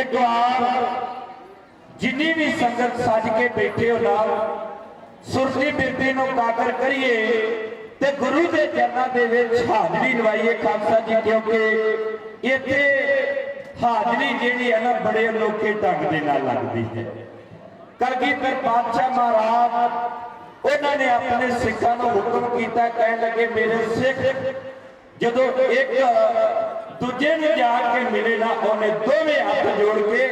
ਇੱਕ ਵਾਰ ਜਿੰਨੀ ਵੀ ਸੰਗਤ ਸੱਜ ਕੇ ਬੈਠੇ ਹੋ ਨਾਲ, ਸੁਰਤੀ ਬਿਰਤੀ ਨੂੰ ਕਾਕਰ ਕਰੀਏ ਤੇ ਗੁਰੂ ਦੇ ਚਰਨਾਂ ਦੇ ਵਿੱਚ ਹਾਜ਼ਰੀ ਲਵਾਈਏ ਖਾਲਸਾ ਜੀ, ਕਿਉਂਕਿ ਇੱਥੇ ਹਾਜ਼ਰੀ ਜਿਹੜੀ ਹੈ ਨਾ ਬੜੇ ਅਨੋਖੇ ਢੰਗ ਦੇ ਨਾਲ ਲੱਗਦੀ ਹੈ। ਕਲਗੀਧਰ ਪਾਤਸ਼ਾਹ ਮਹਾਰਾਜ, ਉਹਨਾਂ ਨੇ ਆਪਣੇ ਸਿੱਖਾਂ ਨੂੰ ਹੁਕਮ ਕੀਤਾ, ਕਹਿਣ ਲੱਗੇ, ਮੇਰੇ ਸਿੱਖ, ਜਦੋਂ ਇੱਕ ਦੂਜੇ ਨੂੰ ਜਾ ਕੇ ਮਿਲੇ ਨਾ ਉਹਨੇ ਦੋਵੇਂ ਹੱਥ ਜੋੜ ਕੇ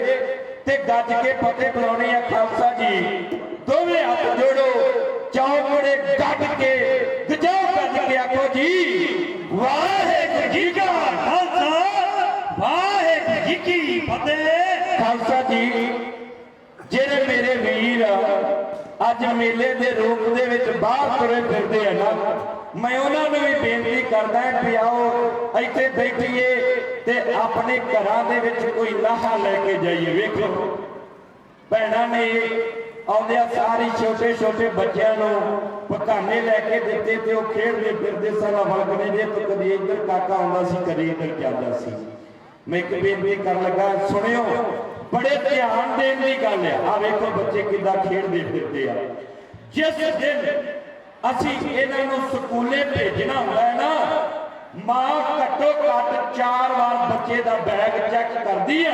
ਤੇ ਗੱਜ ਕੇ ਫਤਿਹ ਬੁਲਾਉਣੀ ਆ ਖਾਲਸਾ ਜੀ। ਦੋਵੇਂ ਹੱਥ ਜੋੜੋ, ਚੌਕੜੇ ਗੱਜ ਕੇ ਗਜਾਓ ਗੱਜ ਕੇ ਆਖੋ ਜੀ ਵਾਹਿਗੁਰੂ ਜੀ ਕਾ ਖਾਲਸਾ ਵਾਹਿਗੁਰੂ ਜੀ ਕੀ ਫਤਿਹ ਖਾਲਸਾ ਜੀ ਜਿਹੜੇ ਮੇਰੇ ਵੀਰ ਅੱਜ ਮੇਲੇ ਦੇ ਰੂਪ ਦੇ ਵਿੱਚ ਬਾਹਰ ਤੁਰੇ ਫਿਰਦੇ ਆ ਨਾ, ਮੈਂ ਉਹਨਾਂ ਨੂੰ ਵੀ ਬੇਨਤੀ ਕਰਦਾ ਕਿ ਆਓ, ਇੱਥੇ ਬੈਠੀਏ ਤੇ ਆਪਣੇ ਘਰਾਂ ਦੇ ਵਿੱਚ ਕੋਈ ਲਾਹਾ ਲੈ ਕੇ ਜਾਈਏ। ਵੇਖੋ, ਭੈਣਾਂ ਨੇ ਆਉਂਦਿਆਂ ਸਾਰੀ ਛੋਟੇ ਛੋਟੇ ਬੱਚਿਆਂ ਨੂੰ ਪਕਾਨੇ ਲੈ ਕੇ ਦਿੱਤੇ ਤੇ ਉਹ ਖੇਡਦੇ ਫਿਰਦੇ ਸਨ। ਵਲਗਣੇ ਦੇ ਤੋਂ ਕਦੀ ਇੱਧਰ ਕਾਕਾ ਆਉਂਦਾ ਸੀ, ਕਦੀ ਇੱਧਰ ਜਾਂਦਾ ਸੀ। ਮੈਂ ਇੱਕ ਬੇਨਤੀ ਕਰਨ ਲੱਗਾ, ਸੁਣਿਓ ਬੜੇ ਧਿਆਨ ਦੇਣ ਦੀ ਗੱਲ ਹੈ। ਆ ਵੇਖੋ ਬੱਚੇ ਕਿੱਦਾਂ ਖੇਡਦੇ ਫਿਰਦੇ ਆ। ਜਿਸ ਦਿਨ ਅਸੀਂ ਇਹਨਾਂ ਨੂੰ ਸਕੂਲੇ ਭੇਜਣਾ ਹੁੰਦਾ ਹੈ ਨਾ, ਮਾਂ ਘੱਟੋ ਘੱਟ ਚਾਰ ਵਾਰ ਬੱਚੇ ਦਾ ਬੈਗ ਚੈੱਕ ਕਰਦੀ ਆ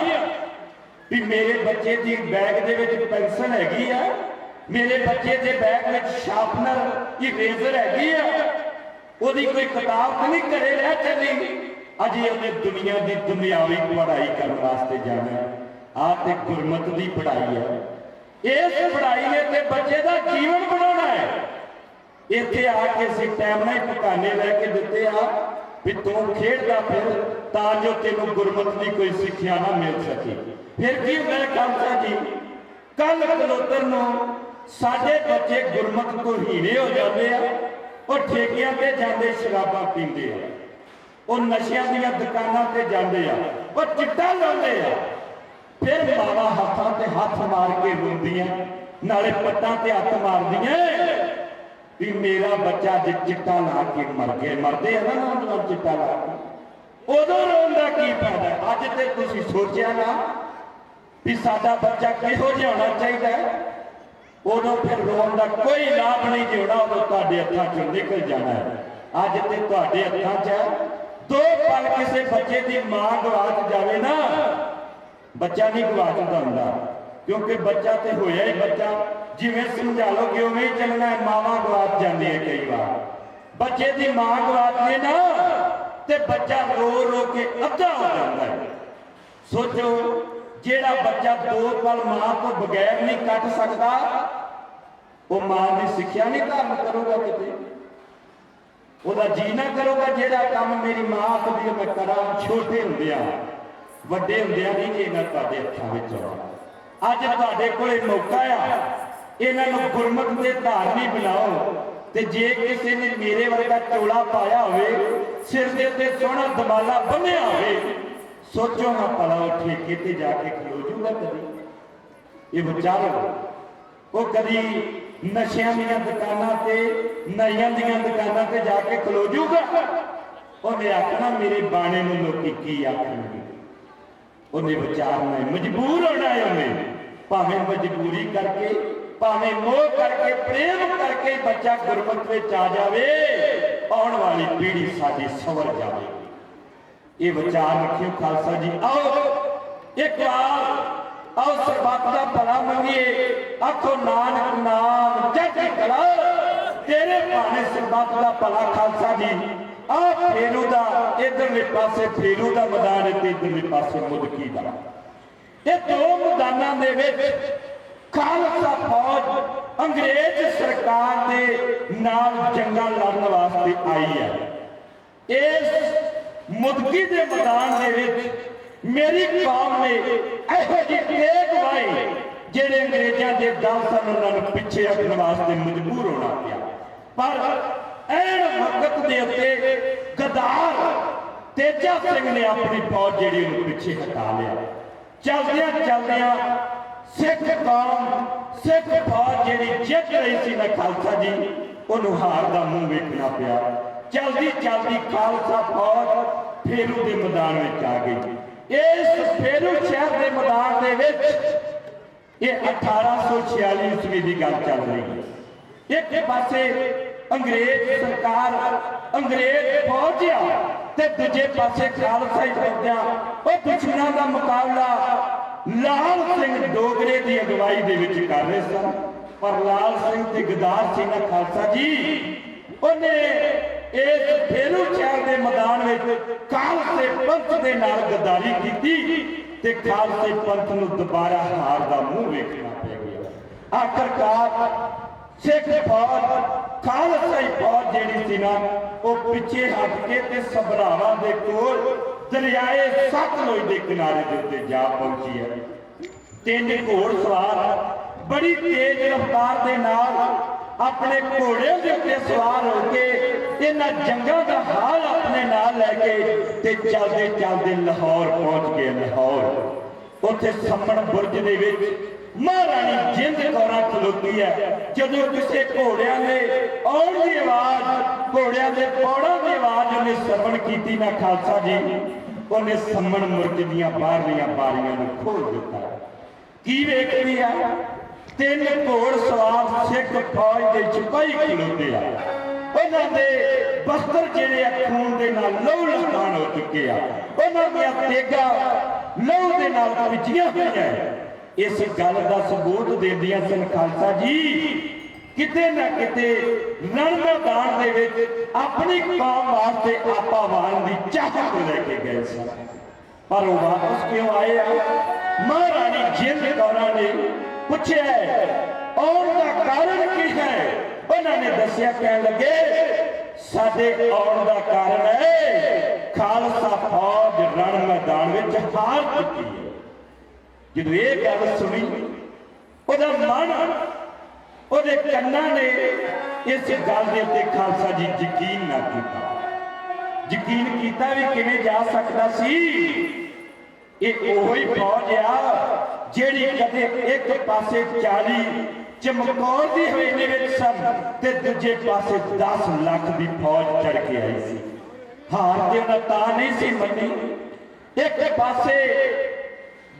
ਵੀ ਮੇਰੇ ਬੱਚੇ ਦੀ ਬੈਗ ਦੇ ਵਿੱਚ ਪੈਨਸਲ ਹੈਗੀ ਆ, ਮੇਰੇ ਬੱਚੇ ਦੇ ਬੈਗ ਵਿੱਚ ਸ਼ਾਰਪਨਰ, ਇਰੇਜ਼ਰ ਹੈਗੀ ਆ, ਉਹਦੀ ਕੋਈ ਕਿਤਾਬ ਤਾਂ ਨਹੀਂ ਘਰੇ ਰਹਿ ਚੱਲੀ। ਅਜੇ ਉਹਨੇ ਦੁਨੀਆ ਦੀ ਦੁਨਿਆਵੀ ਪੜ੍ਹਾਈ ਕਰਨ ਵਾਸਤੇ ਜਾਣਾ। ਆਹ ਤੇ ਗੁਰਮਤ ਦੀ ਪੜ੍ਹਾਈ ਹੈ। ਇਸ ਪੜ੍ਹਾਈ ਨੇ ਤੇ ਬੱਚੇ ਦਾ ਜੀਵਨ ਬਣਾਉਣਾ ਹੈ। ਇੱਥੇ ਆ ਕੇ ਅਸੀਂ ਟਾਈਮ ਨਾਲ ਹੀ ਲੈ ਕੇ ਦਿੱਤੇ ਆ ਵੀ ਤੂੰ ਖੇਡਦਾ ਫਿਰ ਤਾਂ ਜੋ ਤੈਨੂੰ ਗੁਰਮਤ ਦੀ ਕੋਈ ਸਿੱਖਿਆ ਨਾ ਮਿਲ ਸਕੇ। ਫਿਰ ਕੀ ਹੁੰਦਾ ਹੈ ਜੀ? ਕੱਲ ਕਲੋਤਰ ਨੂੰ ਸਾਡੇ ਬੱਚੇ ਗੁਰਮਤ ਤੋਂ ਹੀਰੇ ਹੋ ਜਾਂਦੇ ਆ, ਉਹ ਠੇਕਿਆਂ ਤੇ ਜਾਂਦੇ, ਸ਼ਰਾਬਾਂ ਪੀਂਦੇ ਆ। ਉਹ ਨਸ਼ਿਆਂ ਦੀਆਂ ਦੁਕਾਨਾਂ ਤੇ ਜਾਂਦੇ ਆ, ਉਹ ਚਿੱਟਾ ਲਾਉਂਦੇ ਆ। ਫਿਰ ਮਾਵਾ ਹੱਥਾਂ ਤੇ ਹੱਥ ਮਾਰ ਕੇ ਰੋਂਦੀਆਂ ਨਾਲੇ ਪੱਟਾਂ ਤੇ ਹੱਥ ਮਾਰਦੀਆਂ। ਵੀ ਮੇਰਾ ਬੱਚਾ ਜੇ ਚਿੱਟਾ ਲਾ ਕੇ ਮਰ ਗਿਆ। ਮਰਦੇ ਆ ਨਾ ਨੌਜਵਾਨ ਚਿੱਟਾ ਲਾ ਕੇ। ਉਦੋਂ ਰੋਣ ਕੀ ਫਾਇਦਾ? ਅੱਜ ਤੇ ਤੁਸੀਂ ਸੋਚਿਆ ਨਾ ਵੀ ਸਾਡਾ ਬੱਚਾ ਕਿਹੋ ਜਿਹਾ ਹੋਣਾ ਚਾਹੀਦਾ ਉਦੋਂ ਫਿਰ ਰੋਣ ਦਾ ਕੋਈ ਲਾਭ ਨਹੀਂ ਜਿਉਣਾ ਉਦੋਂ ਤੁਹਾਡੇ ਹੱਥਾਂ ਚੋਂ ਨਿਕਲ ਜਾਣਾ ਹੈ। ਅੱਜ ਤੇ ਤੁਹਾਡੇ ਹੱਥਾਂ 'ਚ ਦੋ ਪਲ ਕਿਸੇ ਬੱਚੇ ਦੀ ਮਾਂ ਗਵਾਚ ਜਾਵੇ ਨਾ ਬੱਚਾ ਨਹੀਂ ਗਵਾਚਦਾ ਹੁੰਦਾ। ਕਿਉਂਕਿ ਬੱਚਾ ਤੇ ਹੋਇਆ ਹੀ ਬੱਚਾ। ਜਿਵੇਂ ਸਮਝਾ ਲਓ ਕਿ ਉਵੇਂ ਹੀ ਚੱਲਣਾ ਹੈ, ਮਾਵਾਂ ਗਵਾਚ ਜਾਂਦੀਆਂ ਕਈ ਵਾਰ। ਬੱਚੇ ਦੀ ਮਾਂ ਗਵਾਚੇ ਨਾ, ਤੇ ਬੱਚਾ ਰੋ ਰੋ ਕੇ ਅੱਧਾ ਹੋ ਜਾਂਦਾ ਹੈ। ਸੋਚੋ, ਜਿਹੜਾ ਬੱਚਾ ਦੋ ਪਲ ਮਾਂ ਤੋਂ ਬਗੈਰ ਨਹੀਂ ਕੱਟ ਸਕਦਾ, ਉਹ ਮਾਂ ਦੀ ਸਿੱਖਿਆ ਨਹੀਂ ਧਾਰਨ ਕਰੂਗਾ ਕਿਤੇ। ਉਹਦਾ ਜੀ ਨਾ ਕਰੂਗਾ ਜਿਹੜਾ ਕੰਮ ਮੇਰੀ ਮਾਂ ਆਖਦੀ ਹੈ, ਮੈਂ ਕਰਾਂ, ਛੋਟੇ ਹੁੰਦਿਆਂ ਵੱਡੇ ਹੁੰਦਿਆਂ ਨਹੀਂ ਇਹਨਾਂ ਤੁਹਾਡੇ ਹੱਥਾਂ ਵਿੱਚ ਆਉਣਾ। ਅੱਜ ਤੁਹਾਡੇ ਕੋਲੇ ਮੌਕਾ ਆ। ਇਹਨਾਂ ਨੂੰ ਗੁਰਮਤ ਦੇ ਧਾਰਨੀ ਬਣਾਓ। ਤੇ ਜੇ ਕਿਸੇ ਨੇ ਮੇਰੇ ਵਰਗਾ ਚੋਲਾ ਪਾਇਆ ਹੋਵੇ, ਸਿਰ ਦੇ ਉੱਤੇ ਸੋਹਣਾ ਦਮਾਲਾ ਬੰਨਿਆ ਹੋਵੇ, ਸੋਚੋ ਨਾ ਭਲਾ ਉਹ ਠੇਕੇ ਤੇ ਜਾ ਕੇ ਖਲੋ ਜੂਗਾ ਕਦੀ। ਇਹ ਵਿਚਾਰੋ ਉਹ ਕਦੀ ਨਸ਼ਿਆਂ ਦੀਆਂ ਦੁਕਾਨਾਂ ਤੇ, ਨਈਆਂ ਦੀਆਂ ਦੁਕਾਨਾਂ ਤੇ ਜਾ ਕੇ ਖਲੋ ਜੂਗਾ। ਉਹਨੇ ਆਖਣਾ, ਮੇਰੇ ਬਾਣੇ ਨੂੰ ਲੋਕੀ ਕੀ ਆਖਣਗੇ? ਉਹਨੇ ਵਿਚਾਰਨਾ ਮਜਬੂਰ ਹੋਣਾ ਹੈ ਉਹਨੇ। ਭਾਵੇਂ ਮਜਬੂਰੀ ਕਰਕੇ, ਭਾਵੇਂ ਮੋਹ ਕਰਕੇ, ਪ੍ਰੇਮ ਕਰਕੇ ਬੱਚਾ ਗੁਰਮਤ ਵਿੱਚ ਆ ਜਾਵੇ, ਆਉਣ ਵਾਲੀ ਪੀੜ੍ਹੀ ਸਾਡੀ ਸਵਰ ਜਾਵੇ ਇਹ ਵਿਚਾਰ ਰੱਖਿਓ ਖਾਲਸਾ ਜੀ। ਆਓ, ਇੱਕ ਵਾਰ, ਆਓ ਸਰਬੱਤ ਦਾ ਭਲਾ ਮੰਗੀਏ। ਆਖੋ, ਨਾਨਕ, ਨਾਮ ਚੜ੍ਹਦੀ ਕਲਾ। ਤੇਰੇ ਭਾਣੇ ਸਰਬੱਤ ਦਾ ਭਲਾ ਖਾਲਸਾ ਜੀ। ਆ ਫੇਰੂ ਦਾ ਇਧਰਲੇ ਪਾਸੇ ਫੇਰੂ ਦਾ ਮੈਦਾਨ ਤੇ ਇਧਰਲੇ ਪਾਸੇ ਮੁਦਕੀ ਦਾ। ਇਹ ਦੋ ਮੈਦਾਨਾਂ ਦੇ ਵਿੱਚ ਖਾਲਸਾ ਫੌਜ ਅੰਗਰੇਜ਼ ਸਰਕਾਰ ਦੇ ਨਾਲ ਜੰਗਾਂ ਲੜਨ ਵਾਸਤੇ ਆਈ ਹੈ। ਇਸ ਮੁਦਕੀ ਦੇ ਮੈਦਾਨ ਦੇ ਵਿੱਚ ਮੇਰੀ ਕੌਮ ਨੇ ਇਹੋ ਜਿਹੀ ਤੇਗ ਵਾਈ ਜਿਹੜੇ ਅੰਗਰੇਜ਼ਾਂ ਦੇ ਦਲ ਸਨ, ਉਹਨਾਂ ਨੂੰ ਪਿੱਛੇ ਹਟਣ ਵਾਸਤੇ ਮਜਬੂਰ ਹੋਣਾ ਪਿਆ। ਪਰ ਐਨ ਵਕਤ ਦੇ ਉੱਤੇ ਗਦਾਰ ਤੇਜਾ ਸਿੰਘ ਨੇ ਆਪਣੀ ਫੌਜ ਜਿਹੜੀ ਉਹਨੂੰ ਪਿੱਛੇ ਹਟਾ ਲਿਆ। ਚਲਦਿਆਂ ਚਲਦਿਆਂ ਸਿੱਖ ਕੌਮ, ਸਿੱਖ ਫੌਜ ਜਿਹੜੀ ਜਿੱਤ ਰਹੀ ਸੀ ਨਾ ਖਾਲਸਾ ਜੀ, ਉਹਨੂੰ ਹਾਰ ਦਾ ਮੂੰਹ ਵੇਖਣਾ ਪਿਆ। ਚਲਦੀ ਚਲਦੀ ਖਾਲਸਾ ਫੌਜ ਫੇਰੂ ਦੇ ਮੈਦਾਨ ਵਿੱਚ ਆ ਗਈ। ਇਸ ਫੇਰੂ ਸ਼ਹਿਰ ਦੇ ਮੈਦਾਨ ਦੇ ਵਿੱਚ ਇਹ 1846 ਈਸਵੀ ਦੀ ਗੱਲ ਚੱਲ ਰਹੀ ਹੈ। ਇੱਕ ਪਾਸੇ ਅੰਗਰੇਜ਼ ਸਰਕਾਰ ਅੰਗਰੇਜ਼ ਫੌਜ ਆ ਤੇ ਦੂਜੇ ਪਾਸੇ ਖਾਲਸਾ ਫੌਜਾਂ ਉਹ ਦੁਸ਼ਮਣਾਂ ਦਾ ਮੁਕਾਬਲਾ ਲਾਲ ਸਿੰਘ ਡੋਗਰੇ ਦੀ ਅਗਵਾਈ ਦੇ ਵਿੱਚ ਕਰ ਰਹੇ ਸਨ। ਪਰ ਲਾਲ ਸਿੰਘ ਤੇ ਗਦਾਰ ਸਿੰਘ ਖਾਲਸਾ ਜੀ। ਉਹਨੇ ਇਸ ਫੇਰੂ ਸ਼ਹਿਰ ਦੇ ਮੈਦਾਨ ਵਿੱਚ ਖਾਲਸੇ ਪੰਥ ਦੇ ਨਾਲ ਗਦਾਰੀ ਕੀਤੀ ਤੇ ਖਾਲਸੇ ਪੰਥ ਨੂੰ ਦੁਬਾਰਾ ਹਾਰ ਦਾ ਮੂੰਹ ਵੇਖਣਾ ਪੈ ਗਿਆ। ਆਖਰਕਾਰ ਸਿੱਖ ਫੌਜ ਖਾਲਸਾਈ ਫੌਜ ਜਿਹੜੀ ਸੀ ਨਾ, ਉਹ ਪਿੱਛੇ ਹਟ ਕੇ ਤੇ ਸਭਰਾਵਾਂ ਦੇ ਕੋਲ ਦਰਿਆਏ ਸਤਲੁਜ ਦੇ ਕਿਨਾਰੇ ਦੇ ਉੱਤੇ ਜਾ ਪਹੁੰਚੀ ਹੈ। ਤਿੰਨ ਘੋੜ ਸਵਾਰ ਬੜੀ ਤੇਜ਼ ਰਫ਼ਤਾਰ ਦੇ ਨਾਲ ਆਪਣੇ ਘੋੜਿਆਂ ਦੇ ਉੱਤੇ ਸਵਾਰ ਹੋ ਕੇ ਇਹਨਾਂ ਜੰਗਾਂ ਦਾ ਹਾਲ ਆਪਣੇ ਨਾਲ ਲੈ ਕੇ ਤੇ ਚੱਲਦੇ ਚੱਲਦੇ ਲਾਹੌਰ ਪਹੁੰਚ ਗਏ ਲਾਹੌਰ। ਉੱਥੇ ਸੰਮਣ ਬੁਰਜ ਦੇ ਵਿੱਚ ਮਹਾਰਾਣੀ ਜਿੰਦ ਕੌਰਾਂ ਖਲੋਤੀ ਹੈ। ਜਦੋਂ ਕਿਸੇ ਘੋੜਿਆਂ ਦੇ ਆਉਣ ਦੀ ਆਵਾਜ਼, ਘੋੜਿਆਂ ਦੇ ਪੌੜਾਂ ਦੀ ਆਵਾਜ਼ ਉਹਨੇ ਸਰਵਣ ਕੀਤੀ ਨਾ ਖਾਲਸਾ ਜੀ, ਉਹਨੇ ਸੰਮਣ ਮੁਰਜ ਦੀਆਂ ਬਾਹਰਲੀਆਂ ਬਾਰੀਆਂ ਨੂੰ ਖੋਲ ਦਿੱਤਾ। ਕੀ ਵੇਖਦੀ ਆ? ਤਿੰਨ ਘੋੜ ਸਵਾਰ ਸਿੱਖ ਫੌਜ ਦੇ ਸਿਪਾਹੀ ਖਲੋਤੇ ਆ। ਉਹਨਾਂ ਦੇ ਬਸਤਰ ਜਿਹੜੇ ਆ, ਖੂਨ ਦੇ ਨਾਲ ਲਹੂ ਲਹਾਨ ਹੋ ਚੁੱਕੇ ਆ। ਉਹਨਾਂ ਦੀਆਂ ਤੇਗਾ ਲਹੂ ਦੇ ਨਾਲ ਭਿੱਜੀਆਂ ਹੋਈਆਂ ਇਸ ਗੱਲ ਦਾ ਸਬੂਤ ਦਿੰਦੀਆਂ ਸਨ ਖਾਲਸਾ ਜੀ, ਕਿਤੇ ਨਾ ਕਿਤੇ ਰਣ ਮੈਦਾਨ ਦੇ ਵਿੱਚ ਆਪਣੀ ਕੌਮ ਵਾਸਤੇ ਆਪਾ ਵਾਣ ਦੀ ਚਾਹਤ ਲੈ ਕੇ ਗਏ ਸਨ ਪਰ ਉਹ ਵਾਪਸ ਕਿਉਂ ਆਏ? ਆ ਮਹਾਰਾਣੀ ਜਿੰਦ ਕੌਰਾਂ ਨੇ ਪੁੱਛਿਆ, ਆਉਣ ਦਾ ਕਾਰਨ ਕੀ ਹੈ? ਉਹਨਾਂ ਨੇ ਦੱਸਿਆ, ਕਹਿਣ ਲੱਗੇ, ਸਾਡੇ ਆਉਣ ਦਾ ਕਾਰਨ ਹੈ, ਖਾਲਸਾ ਫੌਜ ਰਣ ਮੈਦਾਨ ਵਿੱਚ ਹਾਰ ਚੁੱਕੀ ਹੈ। ਜਦੋਂ ਇਹ ਗੱਲ ਸੁਣੀ, ਉਹਦਾ ਮਨ, ਉਹਦੇ ਕੰਨਾਂ ਨੇ ਇਸ ਗੱਲ ਦੇ ਉੱਤੇ ਖਾਲਸਾ ਜੀ ਯਕੀਨ ਨਾ ਕੀਤਾ। ਯਕੀਨ ਕੀਤਾ ਵੀ ਕਿਵੇਂ ਜਾ ਸਕਦਾ ਸੀ। ਇਹ ਉਹੀ ਫੌਜ ਆ, ਜਿਹੜੀ ਕਦੇ ਇੱਕ ਪਾਸੇ 40 ਚਮਕੌਰ ਦੀ ਹਵੇਲੀ ਵਿੱਚ ਸਨ ਤੇ ਦੂਜੇ ਪਾਸੇ 10 ਲੱਖ ਦੀ ਫੌਜ ਚੜ ਕੇ ਆਈ ਸੀ। ਹਾਰ ਤੇ ਉਹਨਾਂ ਤਾਂ ਨਹੀਂ ਸੀ ਮੰਨੀ। ਇੱਕ ਪਾਸੇ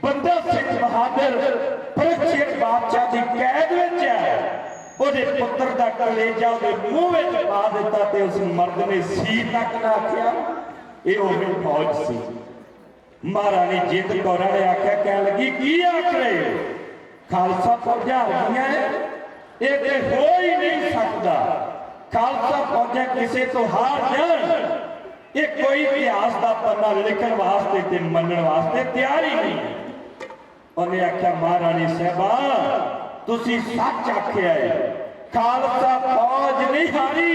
ਬੰਦਾ ਸਿੰਘ ਬਹਾਦਰ ਪਰਖਸ਼ੀਰ ਬਾਦਸ਼ਾਹ ਦੀ ਕੈਦ ਵਿੱਚ ਹੈ। ਉਹਦੇ ਪੁੱਤਰ ਦਾ ਕਲੇਜਾ ਉਹਦੇ ਮੂੰਹ ਵਿੱਚ ਪਾ ਦਿੱਤਾ ਤੇ ਉਸ ਮਰਦ ਨੇ ਸੀ ਤੱਕ ਨਾ ਆਖਿਆ। ਇਹ ਉਹੀ ਫੌਜ ਸੀ। ਮਹਾਰਾਣੀ ਜਿੰਦ ਕੌਰਾਂ ਨੇ ਆਖਿਆ, ਕਹਿਣ ਲੱਗੀ, ਕੀ ਆਖ ਰਹੇ ਹੋ? ਖਾਲਸਾ ਫੌਜਾਂ ਹਾਰੀਆਂ ਇਹ ਤੇ ਹੋ ਹੀ ਨਹੀਂ ਸਕਦਾ। ਖਾਲਸਾ ਫੌਜਾਂ ਕਿਸੇ ਤੋਂ ਹਾਰ ਜਾਣ। ਇਹ ਕੋਈ ਇਤਿਹਾਸ ਦਾ ਪੰਨਾ ਲਿਖਣ ਵਾਸਤੇ ਤੇ ਮੰਨਣ ਵਾਸਤੇ ਤਿਆਰ ਹੀ ਨਹੀਂ ਉਹਨੇ ਆਖਿਆ, ਮਹਾਰਾਣੀ ਸਾਹਿਬਾ, ਤੁਸੀਂ ਸੱਚ ਆਖਿਆ ਹੈ ਖਾਲਸਾ ਫੌਜ ਨਹੀਂ ਹਾਰੀ।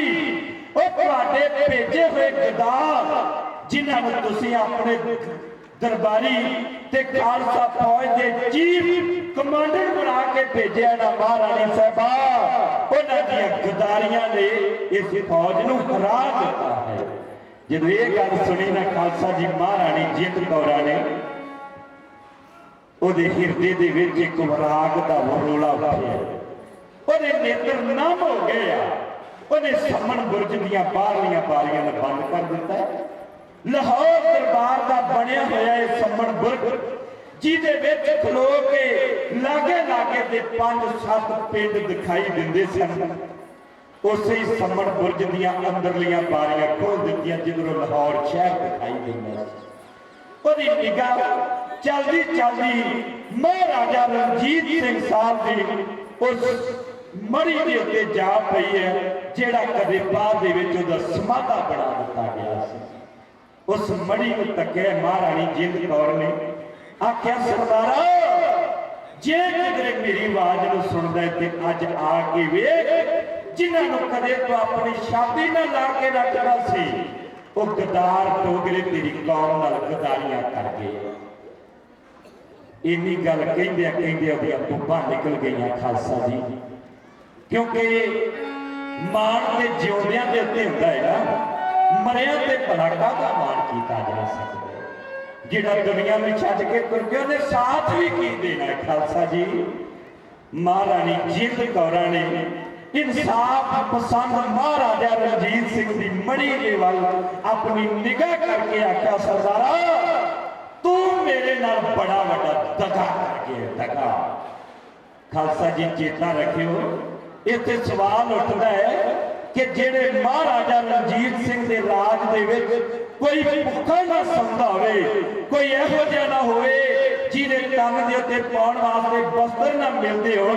ਉਹ ਤੁਹਾਡੇ ਭੇਜੇ ਹੋਏ ਗਦਾਰ ਜਿਨ੍ਹਾਂ ਨੂੰ ਤੁਸੀਂ ਆਪਣੇ ਦਰਬਾਰੀ ਤੇ ਖਾਲਸਾ ਫੌਜ ਦੇ ਚੀਫ ਕਮਾਂਡਰ ਬਣਾ ਕੇ ਭੇਜਿਆ ਨਾ, ਮਹਾਰਾਣੀ ਸਾਹਿਬਾ। ਉਹਨਾਂ ਦੀਆਂ ਗਦਾਰੀਆਂ ਨੇ ਇਸ ਫੌਜ ਨੂੰ ਹਰਾ ਦਿੱਤਾ ਹੈ। ਜਦੋਂ ਇਹ ਗੱਲ ਸੁਣੀ ਨਾ, ਖਾਲਸਾ ਜੀ, ਮਹਾਰਾਣੀ ਜਿੰਦ ਕੌਰਾਂ ਨੇ ਉਹਦੇ ਹਿਰਦੇ ਦੇ ਵਿੱਚ ਇੱਕ ਵਿਰਾਗ ਦਾ ਵਰੋਲਾ ਉੱਠਿਆ ਉਹਦੇ ਨੇਤਰ ਨਮ ਹੋ ਗਏ ਆ। ਉਹਨੇ ਸਮਣ ਬੁਰਜ ਦੀਆਂ ਬਾਹਰਲੀਆਂ ਬਾਰੀਆਂ ਨੂੰ ਬੰਦ ਕਰ ਦਿੱਤਾ ਲਾਹੌਰ ਦਰਬਾਰ ਦਾ ਬਣਿਆ ਹੋਇਆ ਇਹ ਸਮਣ ਬੁਰਜ, ਜਿਹਦੇ ਵਿੱਚ ਖਲੋ ਕੇ ਲਾਗੇ ਲਾਗੇ ਦੇ ਪੰਜ ਸੱਤ ਪਿੰਡ ਦਿਖਾਈ ਦਿੰਦੇ ਸਨ। ਉਸੇ ਹੀ ਸਮਣ ਬੁਰਜ ਦੀਆਂ ਅੰਦਰਲੀਆਂ ਬਾਰੀਆਂ ਖੋਲ ਦਿੱਤੀਆਂ, ਜਿੱਧਰੋਂ ਲਾਹੌਰ ਸ਼ਹਿਰ ਦਿਖਾਈ ਦਿੰਦਾ ਸੀ। ਉਹਦੀ ਨਿਗਾਹ ਚਲਦੀ ਚਲਦੀ ਮਹਾਰਾਜਾ ਰਣਜੀਤ ਸਿੰਘ ਸਾਹਿਬ ਦੀ ਉਸ ਮੜੀ ਦੇ ਉੱਤੇ ਜਾ ਪਈ ਹੈ, ਜਿਹੜਾ ਕਦੇ ਬਾਅਦ ਦੇ ਵਿੱਚ ਉਹਦਾ ਸਮਾਧਾ ਬਣਾ ਦਿੱਤਾ ਗਿਆ ਸੀ। ਉਸ ਮੜੀ ਨੂੰ ਤੱਕਿਆ ਮਹਾਰਾਣੀ ਜਿੰਦ ਕੌਰ ਨੇ ਆਖਿਆ, ਸਰਦਾਰਾ, ਜੇ ਕਿਧਰੇ ਮੇਰੀ ਆਵਾਜ਼ ਨੂੰ ਸੁਣਦਾ ਤੇ ਅੱਜ ਆ ਕੇ ਵੇਖ, ਜਿਨ੍ਹਾਂ ਨੂੰ ਕਦੇ ਤੂੰ ਆਪਣੀ ਛਾਤੀ ਨਾਲ ਲਾ ਕੇ ਰੱਖਦਾ ਸੀ, ਉਹ ਗਦਾਰ ਟੋਗਰੇ ਤੇਰੀ ਕੌਮ ਨਾਲ ਗਦਾਰੀਆਂ ਕਰ ਗਏ। ਇੰਨੀ ਗੱਲ ਕਹਿੰਦੇ ਕਹਿੰਦੇ ਉਹਦੀਆਂ ਬੁੱਬਾਂ ਨਿਕਲ ਗਈਆਂ ਖਾਲਸਾ ਜੀ। ਕਿਉਂਕਿ ਮਾਣ ਤੇ ਜਿਉਂਦਿਆਂ ਦੇ ਉੱਤੇ ਹੁੰਦਾ ਹੈ ਨਾ, ਮਰਿਆਂ ਤੇ ਭਲਾ ਕਾਹਦਾ ਮਾਣ ਕੀਤਾ ਜਾ ਸਕਦਾ ਜਿਹੜਾ ਦੁਨੀਆ ਨੂੰ ਛੱਡ ਕੇ ਤੁਰ ਗਿਆ, ਉਹਨੇ ਸਾਥ ਵੀ ਕੀ ਦੇਣਾ ਖਾਲਸਾ ਜੀ? ਮਹਾਰਾਣੀ ਜਿੰਦ ਕੌਰਾਂ ਨੇ ਇਨਸਾਫ ਪਸੰਦ ਮਹਾਰਾਜਾ ਰਣਜੀਤ ਸਿੰਘ ਦੀ ਮੜੀ ਦੇ ਵੱਲ ਆਪਣੀ ਨਿਗਾਹ ਕਰਕੇ ਆਖਿਆ, ਸਰਦਾਰਾ ਮੇਰੇ ਨਾਲ ਬੜਾ ਵੱਡਾ ਦਗਾ ਕਰ ਗਿਆ ਦਗਾ ਖਾਲਸਾ ਜੀ ਚੇਤਾ ਰੱਖਿਓ, ਇੱਥੇ ਸਵਾਲ ਉੱਠਦਾ ਹੈ ਕਿ ਜਿਹੜੇ ਮਹਾਰਾਜਾ ਰਣਜੀਤ ਸਿੰਘ ਦੇ ਰਾਜ ਦੇ ਵਿੱਚ ਕੋਈ ਭੁੱਖਾ ਨਾ ਸੌਂਦਾ ਹੋਵੇ, ਕੋਈ ਇਹੋ ਜਿਹਾ ਨਾ ਹੋਵੇ ਜਿਹਦੇ ਕੰਨ ਦੇ ਉੱਤੇ ਪਾਉਣ ਵਾਸਤੇ ਵਸਤਰ ਨਾ ਮਿਲਦੇ ਹੋਣ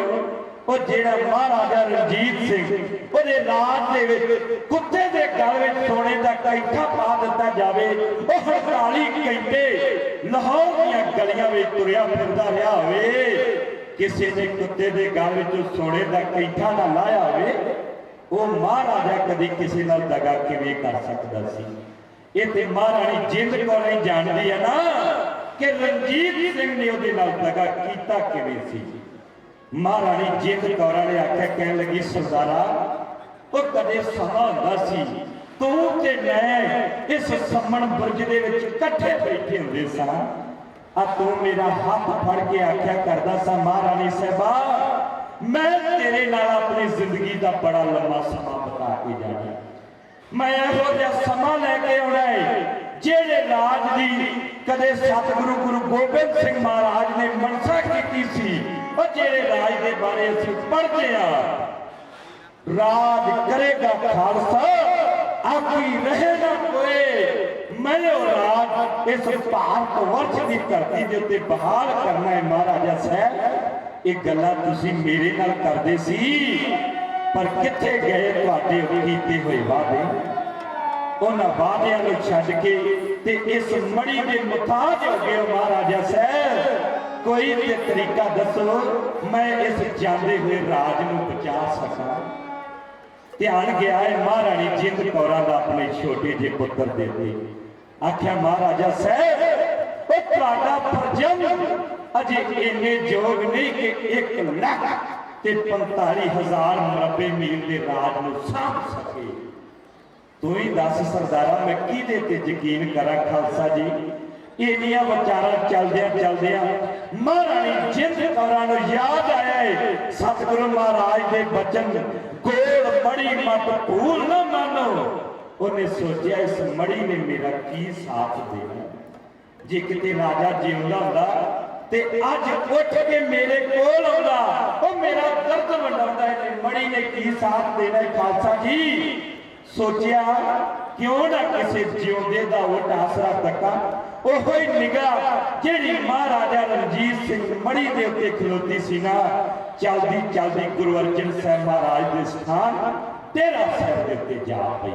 ਉਹ ਜਿਹੜਾ ਮਹਾਰਾਜਾ ਰਣਜੀਤ ਸਿੰਘ, ਉਹਦੇ ਰਾਜ ਦੇ ਵਿੱਚ, ਕੁੱਤੇ ਦੇ ਗਲ ਵਿੱਚ ਸੋਨੇ ਦਾ ਕੈਂਠਾ ਪਾ ਦਿੱਤਾ ਜਾਵੇ, ਉਹ 48 ਘੰਟੇ ਲਾਹੌਰ ਦੀਆਂ ਗਲੀਆਂ ਵਿੱਚ ਤੁਰਿਆ ਫਿਰਦਾ ਰਿਹਾ ਹੋਵੇ, ਕਿਸੇ ਨੇ ਕੁੱਤੇ ਦੇ ਗਲ ਵਿੱਚ ਸੋਨੇ ਦਾ ਕੈਂਠਾ ਨਾ ਲਾਇਆ ਹੋਵੇ, ਉਹ ਮਹਾਰਾਜਾ ਕਦੀ ਕਿਸੇ ਨਾਲ ਦਗਾ ਕਿਵੇਂ ਕਰ ਸਕਦਾ ਸੀ? ਇਹ ਤੇ ਮਹਾਰਾਣੀ ਜਿੰਦ ਕੌਰ ਹੀ ਜਾਣਦੀ ਹੈ ਨਾ, ਕਿ ਰਣਜੀਤ ਸਿੰਘ ਨੇ ਉਹਦੇ ਨਾਲ ਦਗਾ ਕੀਤਾ ਕਿਵੇਂ ਸੀ? ਮਹਾਰਾਣੀ ਜਿੰਦ ਕੌਰਾਂ ਨੇ ਆਖਿਆ, ਕਹਿਣ ਲੱਗੀ, ਸਰਦਾਰਾ, ਉਹ ਕਦੇ ਸਮਾਂ ਹੁੰਦਾ ਸੀ, ਤੂੰ ਤੇ ਮੈਂ ਇਸ ਸੰਮਣ ਬੁਰਜ ਦੇ ਵਿੱਚ ਇਕੱਠੇ ਬੈਠੇ ਹੁੰਦੇ ਸਾਂ। ਆ ਤੂੰ ਮੇਰਾ ਹੱਥ ਫੜ ਕੇ ਆਖਿਆ ਕਰਦਾ ਸਾਂ, ਮਹਾਰਾਣੀ ਸਾਹਿਬਾ, ਮੈਂ ਤੇਰੇ ਨਾਲ ਆਪਣੀ ਜ਼ਿੰਦਗੀ ਦਾ ਬੜਾ ਲੰਮਾ ਸਮਾਂ ਬਿਤਾ ਕੇ ਜਾਣਾ ਮੈਂ ਇਹੋ ਜਿਹਾ ਸਮਾਂ ਲੈ ਕੇ ਆਉਣਾ ਹੈ, ਜਿਹੜੇ ਰਾਜ ਦੀ ਕਦੇ ਸਤਿਗੁਰੂ ਗੁਰੂ ਗੋਬਿੰਦ ਸਿੰਘ ਮਹਾਰਾਜ ਨੇ ਮਨਸਾ ਕੀਤੀ ਸੀ ਉਹ ਜਿਹੜੇ ਰਾਜ ਦੇ ਬਾਰੇ ਅਸੀਂ ਪੜ੍ਹਦੇ ਆ ਰਾਜ ਕਰੇਗਾ ਖਾਲਸਾ ਆਕੀ ਰਹੇ ਨਾ ਮੈਂ ਉਹ ਰਾਜ, ਇਸ ਭਾਰਤ ਵਰਸ਼ ਦੀ ਧਰਤੀ ਦੇ ਉੱਤੇ ਬਹਾਲ ਕਰਨਾ ਹੈ ਮਹਾਰਾਜਾ ਸਾਹਿਬ। ਇਹ ਗੱਲਾਂ ਤੁਸੀਂ ਮੇਰੇ ਨਾਲ ਕਰਦੇ ਸੀ, ਪਰ ਕਿੱਥੇ ਗਏ ਤੁਹਾਡੇ ਉਹ ਕੀਤੇ ਹੋਏ ਵਾਅਦੇ? ਉਹਨਾਂ ਵਾਅਦਿਆਂ ਨੂੰ ਛੱਡ ਕੇ ਤੇ ਇਸ ਮੜੀ ਦੇ ਮੁਤਾਜ ਹੋ ਗਏ ਮਹਾਰਾਜਾ ਸਾਹਿਬ। ਕੋਈ ਤੇ ਤਰੀਕਾ ਦੱਸੋ, ਮੈਂ ਇਸ ਜਾਂਦੇ ਹੋਏ ਰਾਜ ਨੂੰ ਬਚਾ ਸਕਾਂ। ਧਿਆਨ ਗਿਆ ਹੈ ਮਹਾਰਾਣੀ ਜਿੰਦ ਕੌਰਾਂ ਦਾ ਆਪਣੇ ਛੋਟੇ ਜਿਹੇ ਪੁੱਤਰ ਦੇ ਉੱਤੇ ਆਖਿਆ, ਮਹਾਰਾਜਾ ਸਾਹਿਬ, ਉਹ ਤੁਹਾਡਾ ਫਰਜ਼ਮ ਅਜੇ ਇੰਨੇ ਯੋਗ ਨਹੀਂ ਕਿ 1 ਲੱਖ ਤੇ 45000 ਮਰਬੇ ਮੀਲ ਦੇ ਰਾਜ ਨੂੰ ਸਾਂਭ ਸਕੇ। ਤੂੰ ਹੀ ਦੱਸ ਸਰਦਾਰਾ, ਮੈਂ ਕਿਹਦੇ ਤੇ ਯਕੀਨ ਕਰਾਂ, ਖਾਲਸਾ ਜੀ? ਇੰਨੀਆਂ ਵਿਚਾਰਾਂ ਚੱਲਦਿਆਂ ਚੱਲਦਿਆਂ ਮਹਾਰਾਣੀ ਜਿੰਦ ਕੌਰਾਂ ਨੂੰ ਯਾਦ ਆਇਆ ਹੈ ਸਤਿਗੁਰੂ ਮਹਾਰਾਜ ਦੇ ਬਚਨ ਗੋਲ ਮੜੀ ਮਤ ਭੂਲ ਨਾ ਮਾਨੋ। ਉਹਨੇ ਸੋਚਿਆ, ਇਸ ਮੜੀ ਨੇ ਮੇਰਾ ਕੀ ਸਾਥ ਦੇਣਾ? ਜੇ ਕਿਤੇ ਰਾਜਾ ਜਿਉਂਦਾ ਹੁੰਦਾ ਤੇ ਅੱਜ ਉੱਠ ਕੇ ਮੇਰੇ ਕੋਲ ਆਉਂਦਾ, ਉਹ ਮੇਰਾ ਦਰਦ ਵੰਡਾਉਂਦਾ ਹੈ ਮੜੀ ਨੇ ਕੀ ਸਾਥ ਦੇਣਾ ਹੈ ਖਾਲਸਾ ਜੀ? ਸੋਚਿਆ, ਕਿਉਂ ਨਾ ਕਿਸੇ ਜਿਉਂਦੇ ਦਾ ਉਹ ਆਸਰਾ ਤੱਕਾ ਉਹੋ ਹੀ ਨਿਗਾਹ ਜਿਹੜੀ ਮਹਾਰਾਜਾ ਰਣਜੀਤ ਸਿੰਘ ਮੜੀ ਦੇ ਉੱਤੇ ਖਲੋਤੀ ਸੀ ਨਾ, ਚਲਦੀ ਚਲਦੀ ਗੁਰੂ ਅਰਜਨ ਸਾਹਿਬ ਮਹਾਰਾਜ ਦੇ ਸਥਾਨ ਤੇਰਾ ਸਾਹਿਬ ਦੇ ਉੱਤੇ ਜਾ ਪਈ।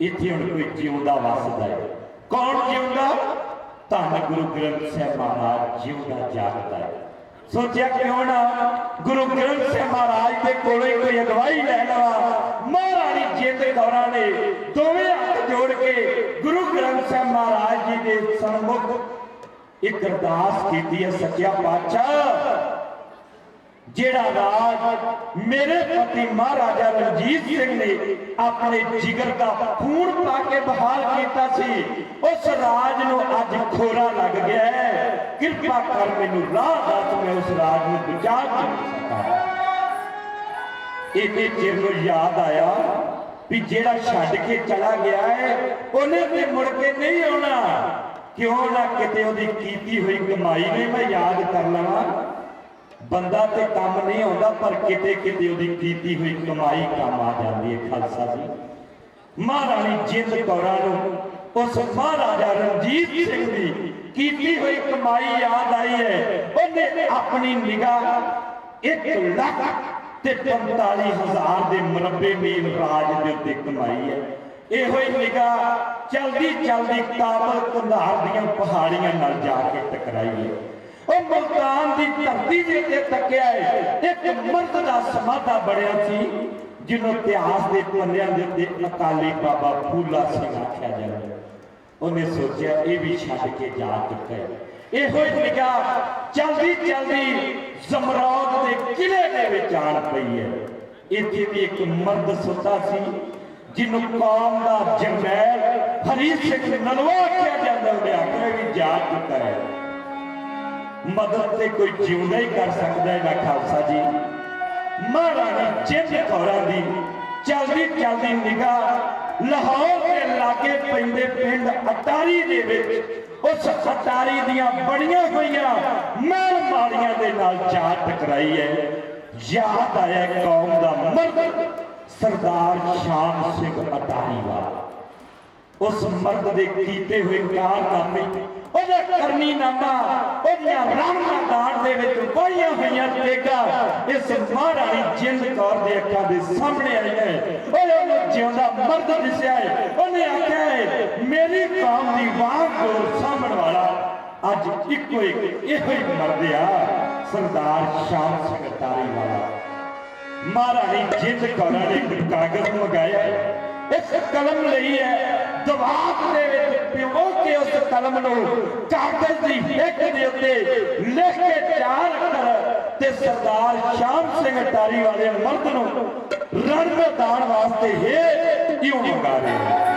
ਇੱਥੇ ਹੁਣ ਕੋਈ ਜਿਉਂਦਾ ਵਸਦਾ ਹੈ ਕੌਣ ਜਿਉਂਦਾ? ਧੰਨ ਗੁਰੂ ਗ੍ਰੰਥ ਸਾਹਿਬ ਮਹਾਰਾਜ ਜਿਉਂਦਾ ਜਾਗਦਾ ਹੈ ਸੋਚਿਆ ਕਿਉਂ ਨਾ, ਗੁਰੂ ਗ੍ਰੰਥ ਸਾਹਿਬ ਮਹਾਰਾਜ ਦੇ ਕੋਲੋਂ ਕੋਈ ਅਗਵਾਈ ਲੈ ਲਵਾ ਮਹਾਰਾਣੀ ਜਿੰਦ ਕੌਰਾਂ ਨੇ ਦੋਵੇਂ ਜੋੜ ਕੇ ਗੁਰੂ ਗ੍ਰੰਥ ਸਾਹਿਬ ਮਹਾਰਾਜ ਜੀ ਦੇ ਸਨਮੁਖ ਇੱਕ ਅਰਦਾਸ ਕੀਤੀ ਹੈ ਸੱਚਿਆ ਪਾਤਸ਼ਾਹ। ਜਿਹੜਾ ਰਾਜ ਮੇਰੇ ਪਤੀ ਮਹਾਰਾਜਾ ਰਣਜੀਤ ਸਿੰਘ ਨੇ ਆਪਣੇ ਜਿਗਰ ਦਾ ਖੂਨ ਪਾ ਕੇ ਬਹਾਲ ਕੀਤਾ ਸੀ, ਉਸ ਰਾਜ ਨੂੰ ਅੱਜ ਖੋਰਾ ਲੱਗ ਗਿਆ ਹੈ। ਕਿਰਪਾ ਕਰ ਮੈਨੂੰ ਰਾਹ ਦੱਸ, ਮੈਂ ਉਸ ਰਾਜ ਨੂੰ ਵਿਚਾਰ ਕੇ ਸਕਾਂ ਇਹਦੇ ਚਿਰ ਨੂੰ ਯਾਦ ਆਇਆ। ਵੀ ਜਿਹੜਾ ਛੱਡ ਕੇ ਚਲਾ ਗਿਆ ਹੈ, ਉਹਨੇ ਤੇ ਮੁੜ ਕੇ ਨਹੀਂ ਆਉਣਾ। ਕਿਉਂ ਨਾ ਕਿਤੇ ਉਹਦੀ ਕੀਤੀ ਹੋਈ ਕਮਾਈ ਨੇ ਮੈਂ ਯਾਦ ਕਰ ਲਵਾਂ। ਬੰਦਾ ਤੇ ਕੰਮ ਨਹੀਂ ਆਉਂਦਾ, ਪਰ ਕਿਤੇ ਕਿਤੇ ਉਹਦੀ ਕੀਤੀ ਹੋਈ ਕਮਾਈ ਕੰਮ ਆ ਜਾਂਦੀ ਹੈ, ਖਾਲਸਾ ਜੀ। ਮਹਾਰਾਣੀ ਜਿੰਦ ਕੌਰਾਂ ਨੂੰ, ਉਸ ਮਹਾਰਾਜਾ ਰਣਜੀਤ ਸਿੰਘ ਦੀ ਕੀਤੀ ਹੋਈ ਕਮਾਈ ਯਾਦ ਆਈ ਹੈ। ਉਹਨੇ ਆਪਣੀ ਨਿਗਾਹ 1 ਲੱਖ ਤੇ 45000 ਦੇ ਮਰਬੇ ਮੀਲ ਰਾਜ ਦੇ ਉੱਤੇ ਕਮਾਈ ਹੈ। ਇਹੋ ਹੀ ਨਿਗਾਹ ਚਲਦੀ ਚਲਦੀ ਕਾਬਲ ਕੰਧਾਰ ਦੀਆਂ ਪਹਾੜੀਆਂ ਨਾਲ ਜਾ ਕੇ ਟਕਰਾਈ ਹੈ। ਉਹ ਮੁਲਤਾਨ ਦੀ ਧਰਤੀ ਦੇ ਉੱਤੇ ਤੱਕਿਆ ਹੈ। ਇੱਕ ਮਰਦ ਦਾ ਸਮਾਧਾ ਬਣਿਆ ਸੀ, ਜਿਹਨੂੰ ਇਤਿਹਾਸ ਦੇ ਪੰਨਿਆਂ ਦੇ ਉੱਤੇ ਅਕਾਲੀ ਬਾਬਾ ਫੂਲਾ ਸਿੰਘ ਆਖਿਆ ਜਾਂਦਾ ਉਹਨੇ ਸੋਚਿਆ ਇਹ ਵੀ ਛੱਡ ਕੇ ਜਾ ਚੁੱਕਾ ਹੈ। ਇਹੋ ਹੀ ਨਿਗਾਹ ਚਲਦੀ ਚਲਦੀ ਜ਼ਮਰੌਦ ਦੇ ਕਿਲੇ ਦੇ ਵਿੱਚ ਆਣ ਪਈ ਹੈ। ਇੱਥੇ ਵੀ ਇੱਕ ਮਰਦ ਸੁੱਤਾ ਸੀ, ਜਿਹਨੂੰ ਕੌਮ ਦਾ ਜਰਨੈਲ ਹਰੀ ਸਿੰਘ ਨਲਵਾ ਆਖਿਆ ਜਾਂਦਾ ਉਹਨੇ ਆਖਿਆ ਵੀ ਜਾ ਚੁੱਕਾ ਹੈ ਮਦਦ ਤੇ ਕੋਈ ਜਿਉਂਦਾ ਹੀ ਕਰ ਸਕਦਾ ਹੈ ਨਾ ਖਾਲਸਾ ਜੀ। ਮਹਾਰਾਣੀ ਚਿੰਨ ਕੌਰਾਂ ਦੀ ਚਲਦੀ ਚਲਦੀ ਨਿਗਾਹ ਲਾਹੌਰ ਦੇ ਲਾਗੇ ਪੈਂਦੇ ਪਿੰਡ ਅਟਾਰੀ ਦੇ ਵਿੱਚ ਉਸ ਅਟਾਰੀ ਦੀਆਂ ਬਣੀਆਂ ਹੋਈਆਂ ਮਹਿਲ ਮਾਲੀਆਂ ਦੇ ਨਾਲ ਜਾ ਟਕਰਾਈ ਹੈ। ਯਾਦ ਆਇਆ ਕੌਮ ਦਾ ਮਰਦ, ਸਰਦਾਰ ਸ਼ਾਮ ਸਿੰਘ ਅਟਾਰੀ ਵਾਲਾ। ਉਸ ਮਰਦ ਦੇ ਕੀਤੇ ਹੋਏ ਕਾਰਨਾਮੇ ਉਹਦਾ ਕਰਨੀ ਨਾਮਾ ਉਹਦੀਆਂ ਰਾਮਾ ਦਾਣ ਦੇ ਵਿੱਚ ਪਾਈਆਂ ਹੋਈਆਂ ਤੇਗਾ ਇਸ ਮਹਾਰਾਣੀ ਜਿੰਦ ਕੌਰ ਦੇ ਅੱਖਾਂ ਦੇ ਸਾਹਮਣੇ ਆਈ ਹੈ। ਉਹ ਉਹਨੂੰ ਜਿਉਂਦਾ ਮਰਦ ਦਿਸਿਆ ਹੈ। ਉਹਨੇ ਆਖਿਆ ਹੈ, ਮੇਰੀ ਕੌਮ ਦੀ ਬਾਹ ਕੋਲ ਸਾਹਮਣ ਵਾਲਾ ਅੱਜ ਇੱਕੋ ਇੱਕ ਇਹੋ ਹੀ ਮਰਦ ਆ, ਸਰਦਾਰ ਸ਼ਾਮ ਸਿੰਘ ਤਾਰੀ ਵਾਲਾ ਮਹਾਰਾਣੀ ਜਿੰਦ ਕੌਰਾਂ ਨੇ ਇੱਕ ਕਾਗਜ਼ ਮੰਗਾਇਆ। ਇਸ ਕਲਮ ਲਈ ਹੈ ਦਵਾਤ ਦੇ ਵਿੱਚ ਪਿਓ ਕੇ ਉਸ ਕਲਮ ਨੂੰ ਕਾਗਜ਼ ਦੀ ਹਿੱਕ ਦੇ ਉੱਤੇ ਲਿਖ ਕੇ ਚਾਰ ਅੱਖਰ ਤੇ ਸਰਦਾਰ ਸ਼ਾਮ ਸਿੰਘ ਟਾਰੀ ਵਾਲੇ ਮਰਦ ਨੂੰ ਰਣ ਮੈਦਾਨ ਵਾਸਤੇ ਹੈ ਕਿਉਂ ਮੰਗਾ ਰਹੇ।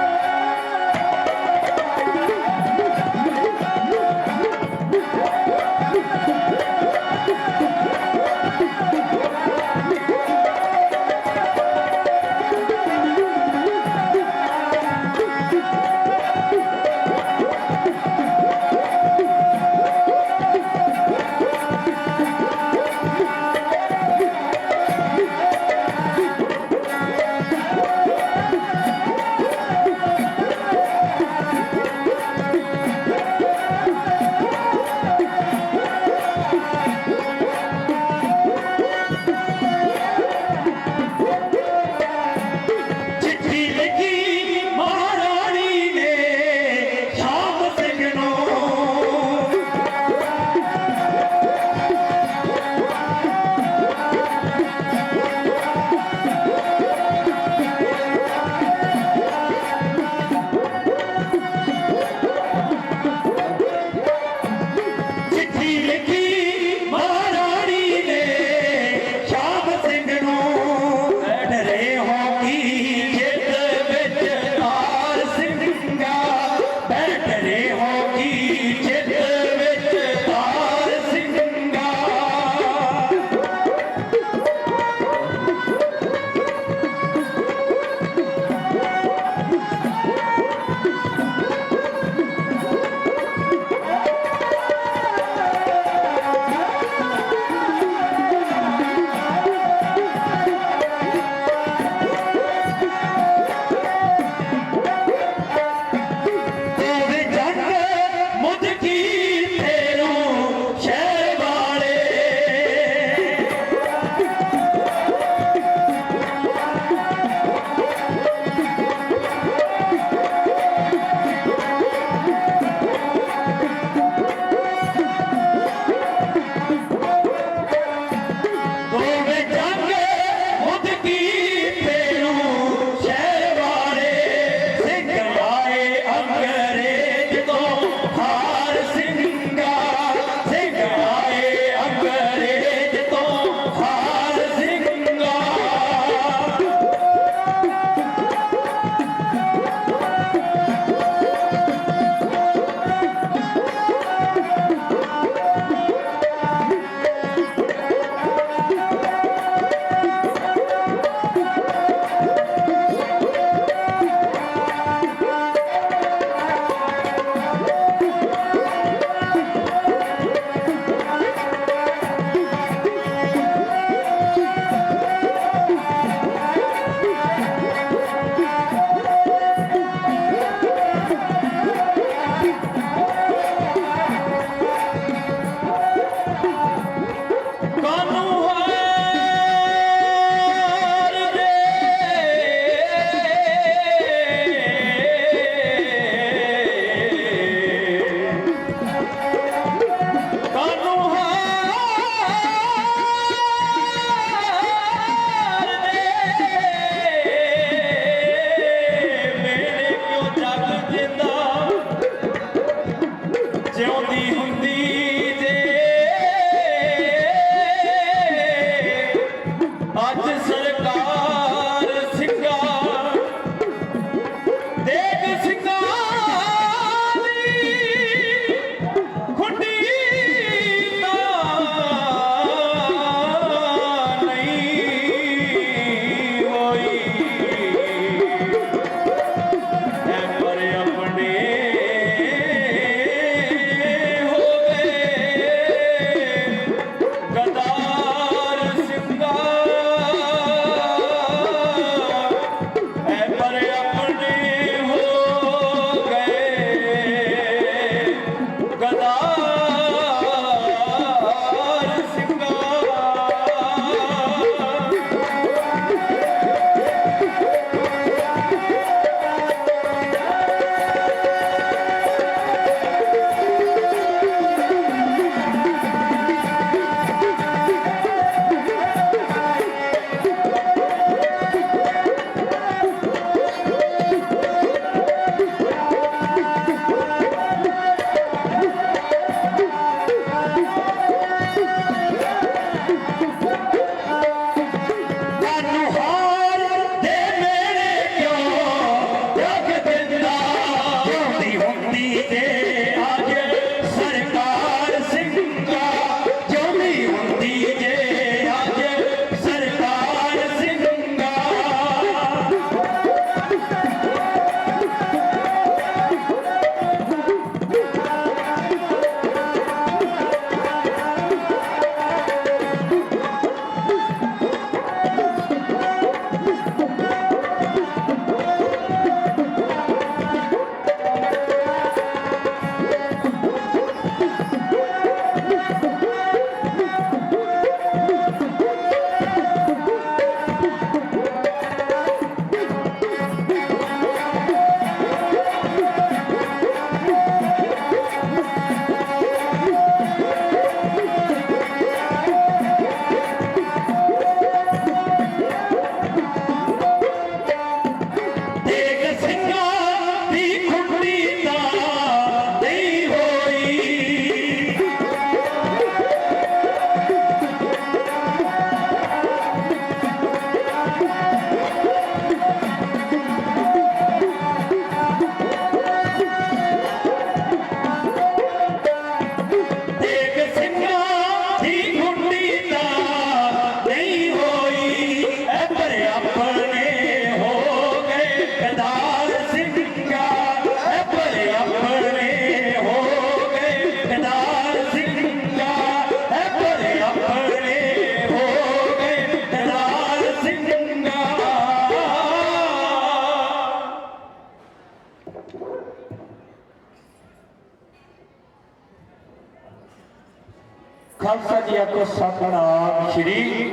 ਸਤਨਾਮ ਸ਼੍ਰੀ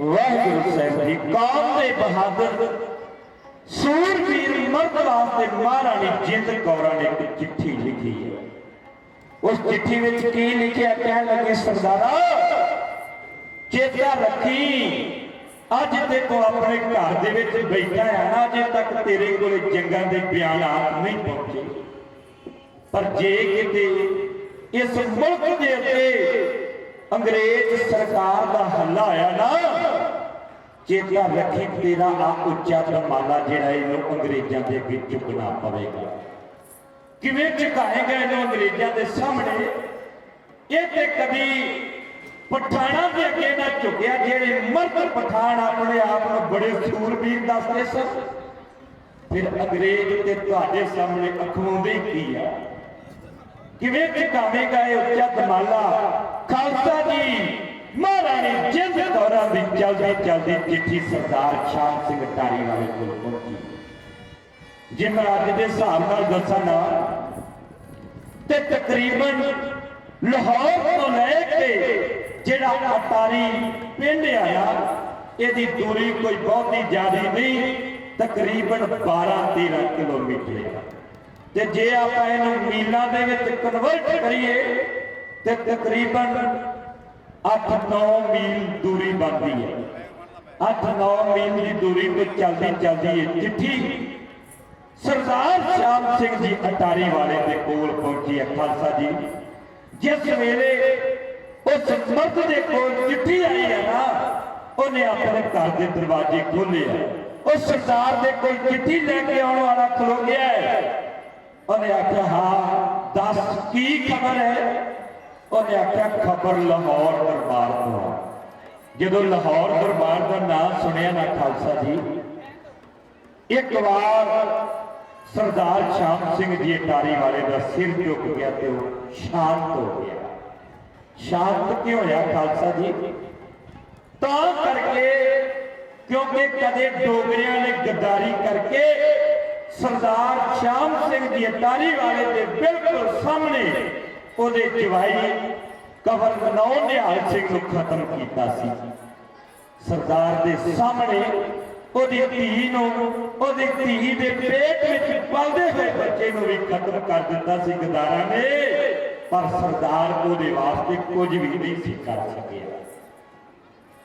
ਵਾਹਿਗੁਰੂ ਸਾਹਿਬ ਜੀ, ਕੌਮ ਦੇ ਬਹਾਦਰ, ਸੂਰਬੀਰ ਮਰਦ ਵਾਸਤੇ ਮਹਾਰਾਣੀ ਜਿੰਦ ਕੌਰਾਂ ਨੇ ਇੱਕ ਚਿੱਠੀ ਲਿਖੀ ਹੈ। ਉਸ ਚਿੱਠੀ ਵਿੱਚ ਕੀ ਲਿਖਿਆ, ਕਹਿਣ ਲੱਗੇ ਸਰਦਾਰਾ, ਚੇਤਾ ਰੱਖੀ, ਅੱਜ ਤੇ ਕੋ ਆਪਣੇ ਘਰ ਦੇ ਵਿੱਚ ਬੈਠਾ ਹੈ ਨਾ, ਅਜੇ ਤੱਕ ਤੇਰੇ ਕੋਲੇ ਜੰਗਾਂ ਦੇ ਬਿਆਨਾਤ ਨਹੀਂ ਪਹੁੰਚੇ। ਪਰ ਜੇ ਕਿਤੇ ਇਸ ਮੁਲਕ ਦੇ ਉੱਤੇ ਅੰਗਰੇਜ਼ ਸਰਕਾਰ ਦਾ ਹੱਲਾ ਆਇਆ ਨਾ, ਚੇਤਾ ਰੱਖੀ ਤੇਰਾ ਆ ਉੱਚਾ ਧਮਾਲਾ ਜਿਹੜਾ ਇਹਨੂੰ ਅੰਗਰੇਜ਼ਾਂ ਦੇ ਅੱਗੇ ਚੁੱਕਣਾ ਪਵੇਗਾ। ਕਿਵੇਂ ਝੁਕਾਏਗਾ ਇਹਨੂੰ ਅੰਗਰੇਜ਼ਾਂ ਦੇ ਸਾਹਮਣੇ? ਇਹ ਤੇ ਕਦੀ ਪਠਾਣਾ ਦੇ ਅੱਗੇ ਨਾ ਝੁਕਿਆ, ਜਿਹੜੇ ਮਰਦ ਪਠਾਣ ਆਪਣੇ ਆਪ ਨੂੰ ਬੜੇ ਸੂਰਬੀਰ ਦੱਸਦੇ ਸਨ। ਫਿਰ ਅੰਗਰੇਜ਼ ਤੇ ਤੁਹਾਡੇ ਸਾਹਮਣੇ ਅਖਵਾਉਂਦੇ ਕੀ ਆ? ਕਿਵੇਂ ਝੁਕਾਵੇਗਾ ਇਹ ਉੱਚਾ ਧਮਾਲਾ ਖਾਲਸਾ ਜੀ। ਮਹਾਰਾਣੀ ਜਿੰਦ ਕੌਰਾਂ ਦੀ ਚਲਦੀ ਚਲਦੀ ਚਿੱਠੀ ਸਰਦਾਰ ਸ਼ਾਮ ਸਿੰਘ ਟਾਰੀ ਵਾਲੇ ਕੋਲ ਪਹੁੰਚੀ। ਜੇ ਮੈਂ ਅੱਜ ਦੇ ਹਿਸਾਬ ਨਾਲ ਦੱਸਾਂ ਨਾ, ਤੇ ਤਕਰੀਬਨ ਲਾਹੌਰ ਤੋਂ ਲੈ ਕੇ ਜਿਹੜਾ ਅਟਾਰੀ ਪਿੰਡ ਆਇਆ, ਇਹਦੀ ਦੂਰੀ ਕੋਈ ਬਹੁਤੀ ਜ਼ਿਆਦਾ ਨਹੀਂ, ਤਕਰੀਬਨ 12 13 ਕਿਲੋਮੀਟਰ ਤੇ ਜੇ ਆਪਾਂ ਇਹਨੂੰ ਮੀਲਾਂ ਦੇ ਵਿੱਚ ਕਨਵਰਟ ਕਰੀਏ ਤੇ ਤਕਰੀਬਨ 8-9 ਮੀਲ ਦੂਰੀ ਬਣਦੀ ਹੈ। 8-9 ਮੀਲ ਦੀ ਦੂਰੀ ਤੇ ਚਲਦੀ ਚਲਦੀ ਇਹ ਚਿੱਠੀ ਸਰਦਾਰ ਸ਼ਾਮ ਸਿੰਘ ਜੀ ਅਟਾਰੀ ਵਾਲੇ ਦੇ ਕੋਲ ਪਹੁੰਚੀ ਹੈ, ਖਾਲਸਾ ਜੀ। ਜਿਸ ਵੇਲੇ ਉਸ ਮਰਦ ਦੇ ਕੋਲ ਚਿੱਠੀ ਆਈ ਹੈ ਨਾ, ਉਹਨੇ ਆਪਣੇ ਘਰ ਦੇ ਦਰਵਾਜ਼ੇ ਖੋਲ੍ਹੇ ਆ। ਉਹ ਸਰਦਾਰ ਦੇ ਕੋਲ ਚਿੱਠੀ ਲੈ ਕੇ ਆਉਣ ਵਾਲਾ ਖਲੋ ਗਿਆ ਹੈ। ਉਹਨੇ ਆਖਿਆ, ਹਾਂ, ਦੱਸ ਕੀ ਖਬਰ ਹੈ? ਉਹਨੇ ਆਖਿਆ, ਖਬਰ ਲਾਹੌਰ ਦਰਬਾਰ ਤੋਂ ਆ। ਜਦੋਂ ਲਾਹੌਰ ਦਰਬਾਰ ਦਾ ਨਾਮ ਸੁਣਿਆ ਨਾ ਖਾਲਸਾ ਜੀ, ਇੱਕ ਵਾਰ ਸਰਦਾਰ ਸ਼ਾਮ ਸਿੰਘ ਜੀ ਅਟਾਰੀ ਵਾਲੇ ਦਾ ਸਿਰ ਝੁਕ ਗਿਆ ਤੇ ਉਹ ਸ਼ਾਂਤ ਹੋ ਗਿਆ ਸ਼ਾਂਤ ਕਿਉਂ ਹੋਇਆ ਖਾਲਸਾ ਜੀ ਤਾਂ ਕਰਕੇ ਕਿਉਂਕਿ ਕਦੇ ਡੋਗਰਿਆਂ ਨੇ ਗੱਦਾਰੀ ਕਰਕੇ ਸਰਦਾਰ ਸ਼ਾਮ ਸਿੰਘ ਜੀ ਅਟਾਰੀ ਵਾਲੇ ਦੇ ਬਿਲਕੁਲ ਸਾਹਮਣੇ ਉਹਦੇ ਜਵਾਈ ਕਵਰ ਨੌ ਨਿਹਾਲ ਸਿੰਘ ਨੂੰ ਖਤਮ ਕੀਤਾ ਸੀ। ਸਰਦਾਰ ਦੇ ਸਾਹਮਣੇ ਉਹਦੀ ਧੀ ਨੂੰ, ਉਹਦੀ ਧੀ ਦੇ ਪੇਟ ਵਿੱਚ ਪਲਦੇ ਹੋਏ ਬੱਚੇ ਨੂੰ ਵੀ ਖਤਮ ਕਰ ਦਿੱਤਾ ਸੀ ਗਦਾਰਾਂ ਨੇ। ਪਰ ਸਰਦਾਰ ਉਹਦੇ ਵਾਸਤੇ ਕੁਝ ਵੀ ਨਹੀਂ ਸੀ ਕਰ ਸਕਿਆ।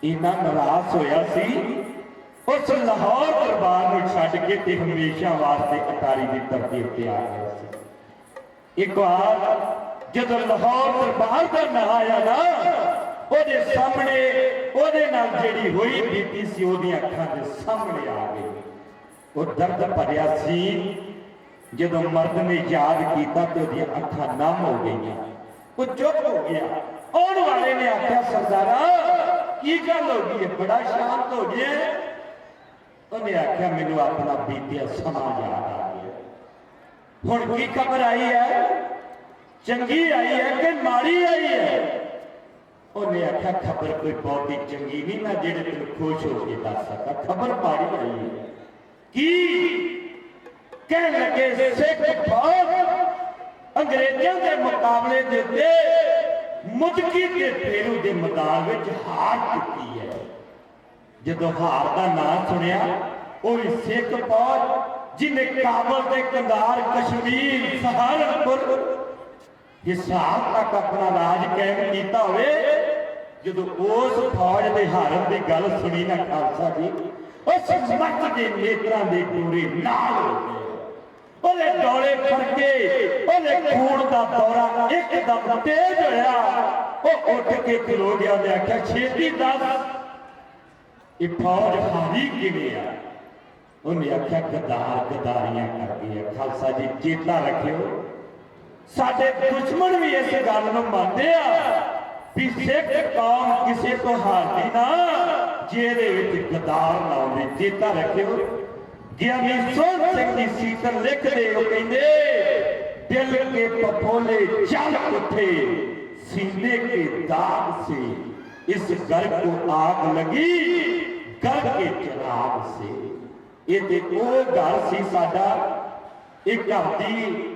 ਇੰਨਾ ਨਾਰਾਜ਼ ਹੋਇਆ ਸੀ। ਉਸ ਲਾਹੌਰ ਦਰਬਾਰ ਨੂੰ ਛੱਡ ਕੇ ਤੇ ਹਮੇਸ਼ਾ ਵਾਸਤੇ ਅਟਾਰੀ ਦੀ ਧਰਤੀ ਉੱਤੇ ਆ ਗਿਆ ਸੀ। ਇੱਕ ਵਾਰ ਜਦੋਂ ਲਾਹੌਰ ਦਰਬਾਰ ਦਾ ਨਾਂ ਨਾ, ਉਹਦੇ ਸਾਹਮਣੇ, ਉਹਦੇ ਨਾਲ ਜਿਹੜੀ ਹੋਈ ਬੀਤੀ ਸੀ, ਉਹਦੀਆਂ ਅੱਖਾਂ ਦੇ ਸਾਹਮਣੇ ਆ ਗਈ। ਉਹ ਦਰਦ ਭਰਿਆ ਸੀ। ਜਦੋਂ ਮਰਦ ਨੇ ਯਾਦ ਕੀਤਾ ਤੇ ਉਹਦੀਆਂ ਅੱਖਾਂ ਨਮ ਹੋ ਗਈਆਂ। ਉਹ ਚੁੱਪ ਹੋ ਗਿਆ। ਆਉਣ ਵਾਲੇ ਨੇ ਆਖਿਆ, ਸਰਦਾਰਾ, ਕੀ ਗੱਲ ਹੋ ਗਈ? ਹੈ ਬੜਾ ਸ਼ਾਂਤ ਹੋ ਗਿਆ ਉਹਨੇ ਆਖਿਆ, ਮੈਨੂੰ ਆਪਣਾ ਬੀਤਿਆ ਸਮਾਂ ਯਾਦ ਆ ਗਿਆ। ਹੁਣ ਕੀ ਖਬਰ ਆਈ ਹੈ? ਚੰਗੀ ਆਈ ਹੈ ਕਿ ਮਾੜੀ ਆਈ ਹੈ? ਉਹਨੇ ਆਖਿਆ, ਖਬਰ ਕੋਈ ਬਹੁਤੀ ਚੰਗੀ ਨਹੀਂ, ਮੈਂ ਜਿਹੜੇ ਤੈਨੂੰ ਖੁਸ਼ ਹੋ ਕੇ ਦੱਸ ਸਕਾਂ ਖਬਰ ਮਾੜੀ ਆਈ ਹੈ। ਕੀ ਕਹਿਣ ਲੱਗੇ ਸਿੱਖ ਫੌਜ ਅੰਗਰੇਜ਼ਾਂ ਦੇ ਮੁਕਾਬਲੇ ਦੇ ਉੱਤੇ ਮੁਦਕੀ ਤੇ ਫੇਰੂ ਦੇ ਮੈਦਾਨ ਵਿੱਚ ਹਾਰ ਚੁੱਕੀ ਹੈ? ਜਦੋਂ ਹਾਰ ਦਾ ਨਾਮ ਸੁਣਿਆ, ਉਹ ਵੀ ਸਿੱਖ ਫੌਜ ਜਿਹਨੇ ਕਾਬਲ ਦੇ ਕੰਧਾਰ ਕਸ਼ਮੀਰ, ਸਹਾਰਨਪੁਰ ਹਿਸਾਬ ਤੱਕ ਆਪਣਾ ਰਾਜ ਕਾਇਮ ਕੀਤਾ ਹੋਵੇ, ਜਦੋਂ ਉਸ ਫੌਜ ਦੇ ਹਾਰਨ ਦੀ ਗੱਲ ਸੁਣੀ ਨਾ ਖਾਲਸਾ ਜੀ ਉਸ ਮਰਦ ਦੇ ਨੇਤਰਾਂ ਦੇ ਪੂਰੇ ਨਾਲ ਉਹਦੇ ਡੋਲੇ ਫਰਕੇ ਉਹਦੇ ਖੂਨ ਦਾ ਦੌਰਾ ਇੱਕਦਮ ਤੇਜ਼ ਹੋਇਆ। ਉਹ ਉੱਠ ਕੇ ਖਲੋ ਗਿਆ ਤੇ ਆਖਿਆ, ਛੇਤੀ ਦੱਸ, ਇਹ ਫੌਜ ਹਾਰੀ ਕਿਵੇਂ ਆ? ਉਹਨੇ ਆਖਿਆ ਗਦਾਰ ਗਦਾਰੀਆਂ ਕਰਦੀ ਹੈ। ਖਾਲਸਾ ਜੀ, ਚੇਤਾ ਰੱਖਿਓ ਸਾਡੇ ਦੁਸ਼ਮਣ ਵੀ ਇਸ ਗੱਲ ਨੂੰ ਮੰਨਦੇ ਆ ਵੀ ਸਿੱਖ ਕੌਮ ਕਿਸੇ ਤੋਂ ਹਾਰਦੀ ਨਾ ਜੇ ਵਿੱਚ ਗਦਾਰ ਨਾ ਹੋਵੇ, ਚੇਤਾ ਰੱਖਿਓ। ਗਿਆਨੀ ਸੋਹਣ ਸਿੰਘ ਦੀ ਸੀਤਰ ਲਿਖਦੇ ਉਹ ਕਹਿੰਦੇ, ਦਿਲ ਕੇ ਪਪੋਲੇ ਜਲ ਉੱਠੇ, ਸੀਨੇ ਕੇ ਦਾਗ ਸੇ, ਇਸ ਘਰ ਕੋ ਆਗ ਲਗੀ, ਘਰ ਕੇ ਚਰਾਗ ਸੇ। ਇਹ ਤੇ ਉਹ ਘਰ ਸੀ ਸਾਡਾ, ਇਹ ਘਰ ਦੀ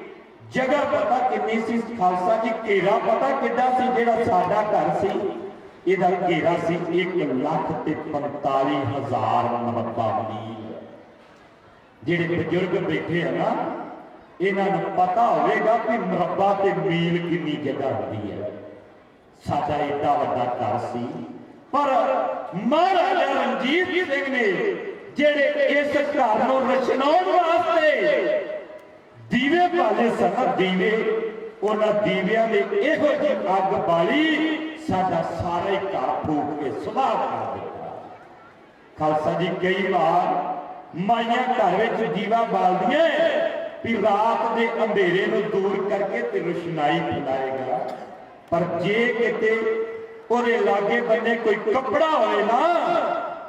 ਜਗ੍ਹਾ ਪਤਾ ਕਿੰਨੀ ਸੀ ਖਾਲਸਾ ਜੀ, ਘੇਰਾ ਪਤਾ ਕਿੱਡਾ ਸੀ ਜਿਹੜਾ ਸਾਡਾ ਘਰ ਸੀ? ਇਹਦਾ ਘੇਰਾ ਸੀ 1 ਲੱਖ ਤੇ 45 ਹਜ਼ਾਰ ਮਰਬਾ ਮੀਲ ਜਿਹੜੇ ਬਜ਼ੁਰਗ ਬੈਠੇ ਆ ਨਾ, ਇਹਨਾਂ ਨੂੰ ਪਤਾ ਹੋਵੇਗਾ ਕਿ ਮਰਬਾ ਤੇ ਮੀਲ ਕਿੰਨੀ ਜਗ੍ਹਾ ਹੁੰਦੀ ਹੈ। ਸਾਡਾ ਏਡਾ ਵੱਡਾ ਘਰ ਸੀ। ਪਰ ਮਹਾਰਾਜਾ ਰਣਜੀਤ ਸਿੰਘ ਨੇ ਜਿਹੜੇ ਇਸ ਘਰ ਨੂੰ ਰਚਨਾਉਣ ਵਾਸਤੇ ਦੀਵੇ ਬਾਲੇ ਦੀਵੇ, ਉਹਨਾਂ ਦੀਵਿਆਂ ਨੇ ਇਹੋ ਜਿਹੀ ਅੱਗ ਬਾਲੀ ਸਾਡਾ ਸਾਰਾ ਹੀ ਘਰ ਫੂਕ ਕੇ ਸੁਆਹ ਕਰ ਦਿੱਤਾ। ਖਾਲਸਾ ਜੀ, ਕਈ ਵਾਰ ਮਾਈਆਂ ਘਰ ਵਿੱਚ ਦੀਵਾ ਬਾਲਦੀਆਂ ਵੀ ਰਾਤ ਦੇ ਅੰਧੇਰੇ ਨੂੰ ਦੂਰ ਕਰਕੇ ਤੇ ਰੋਸ਼ਨਾਈ ਫੈਲਾਏਗਾ। ਪਰ ਜੇ ਕਿਤੇ ਉਹਦੇ ਲਾਗੇ ਬੰਨੇ ਕੋਈ ਕੱਪੜਾ ਹੋਵੇ ਨਾ,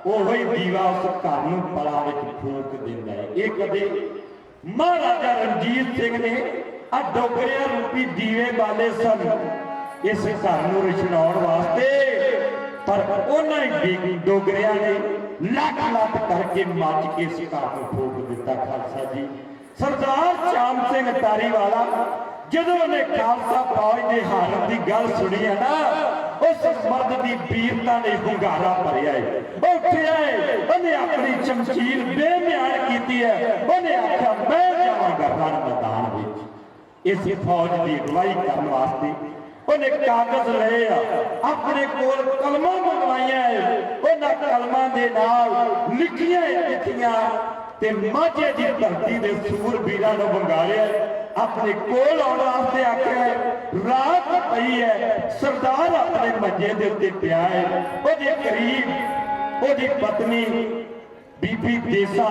ਉਹੋ ਹੀ ਦੀਵਾ ਉਸ ਘਰ ਨੂੰ ਪਲਾ ਵਿੱਚ ਫੂਕ ਦਿੰਦਾ ਹੈ ਇਹ ਕਦੇ ਮਹਾਰਾਜਾ ਰਣਜੀਤ ਸਿੰਘ ਨੇ ਆ ਡੋਗਰਿਆਂ ਰੂਪੀ ਦੀਵੇ ਬਾਲੇ ਸਨ। ਇਸ ਘਰ ਨੂੰ ਰਚਨਾਉਣ ਵਾਸਤੇ ਪਰ ਉਹਨਾਂ ਹੀ ਡੀ- ਨੇ ਲੱਖ ਲੱਖ ਕਰਕੇ ਮੱਚ ਕੇ ਇਸ ਘਰ ਨੂੰ ਫੂਕ ਦਿੱਤਾ ਖਾਲਸਾ ਜੀ। ਸਰਦਾਰ ਸ਼ਾਮ ਸਿੰਘ ਤਾਰੀ ਵਾਲਾ ਜਦੋਂ ਉਹਨੇ ਖਾਲਸਾ ਫੌਜ ਦੇ ਹਾਲਤ ਦੀ ਗੱਲ ਸੁਣੀ ਹੈ ਨਾ, ਉਸ ਮਰਦ ਦੀ ਵੀਰਤਾ ਨੇ ਹੁੰਗਾਰਾ ਭਰਿਆ ਏ। ਉੱਠਿਆ ਏ, ਉਹਨੇ ਆਪਣੀ ਸ਼ਮਸ਼ੀਰ ਬੇਮਿਆਨ ਕੀਤੀ ਹੈ। ਉਹਨੇ ਆਖਿਆ ਮੈਂ ਜਾਵਾਂਗਾ ਰਣ ਮੈਦਾਨ ਵਿੱਚ ਇਸ ਫੌਜ ਦੀ ਅਗਵਾਈ ਕਰਨ ਵਾਸਤੇ। ਉਹਨੇ ਕਾਗਜ਼ ਲਏ ਆ, ਆਪਣੇ ਕੋਲ ਕਲਮਾਂ ਮੰਗਵਾਈਆਂ ਉਹਨਾਂ ਕਲਮਾਂ ਦੇ ਨਾਲ ਲਿਖੀਆਂ ਚਿੱਠੀਆਂ ਤੇ ਮਾਝੇ ਦੀ ਧਰਤੀ ਦੇ ਸੂਰਬੀਰਾਂ ਨੂੰ ਵੰਗਾਰਿਆ। ਆਪਣੇ ਕੋਲ ਆਉਣ ਵਾਸਤੇ ਆਖਿਆ, ਰਾਤ ਪਈ ਹੈ ਸਰਦਾਰ ਆਪਣੇ ਮੰਜੇ ਦੇ ਉੱਤੇ ਪਿਆ ਹੈ ਉਹਦੇ ਕਰੀਬ ਉਹਦੀ ਪਤਨੀ ਬੀਬੀ ਦੇਸਾ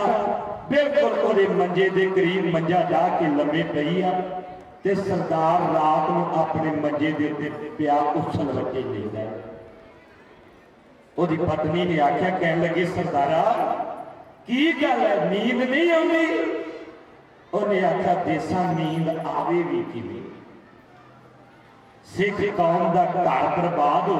ਬਿਲਕੁਲ ਉਹਦੇ ਮੰਜੇ ਦੇ ਕਰੀਬ ਮੰਜਾ ਜਾ ਕੇ ਲੰਮੇ ਪਈ ਆ। ਤੇ ਸਰਦਾਰ ਰਾਤ ਨੂੰ ਆਪਣੇ ਮੰਜੇ ਦੇ ਉੱਤੇ ਪਿਆ ਉਛਲ ਵੱਜੇ ਲੈਂਦਾ ਉਹਦੀ ਪਤਨੀ ਨੇ ਆਖਿਆ, ਕਹਿਣ ਲੱਗੀ, ਸਰਦਾਰਾ, ਕੀ ਗੱਲ ਹੈ? ਨੀਂਦ ਨਹੀਂ ਆਉਂਦੀ? ਉਹਨੇ ਆਖਿਆ, ਦੇਸਾਂ, ਨੀਂਦ ਆਵੇ ਵੀ ਕਿਵੇਂ? ਸਿੱਖ ਕੌਮ ਦਾ ਘਰ ਬਰਬਾਦ ਹੋ